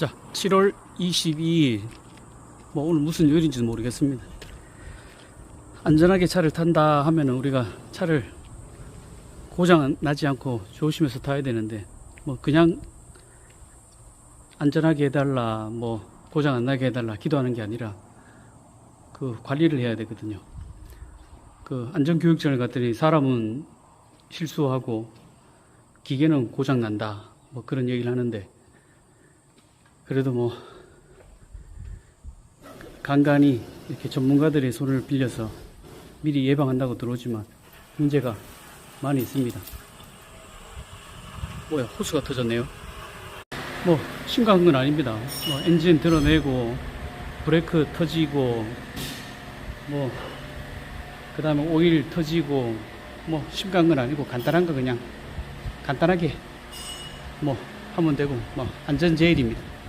자, 7월 22일. 뭐 오늘 무슨 요일인지는 모르겠습니다. 안전하게 차를 탄다 하면은 우리가 차를 고장 나지 않고 조심해서 타야 되는데 뭐 그냥 안전하게 해달라 뭐 고장 안 나게 해달라 기도하는 게 아니라 그 관리를 해야 되거든요. 그 안전교육전을 갔더니 사람은 실수하고 기계는 고장 난다 뭐 그런 얘기를 하는데 그래도 뭐 간간히 이렇게 전문가들의 손을 빌려서 미리 예방한다고 들어오지만 문제가 많이 있습니다. 뭐야 호수가 터졌네요. 뭐 심각한 건 아닙니다. 뭐 엔진 드러내고 브레이크 터지고 뭐 그 다음에 오일 터지고 뭐 심각한 건 아니고 간단한 거 그냥 간단하게 뭐 하면 되고 뭐 안전 제일입니다.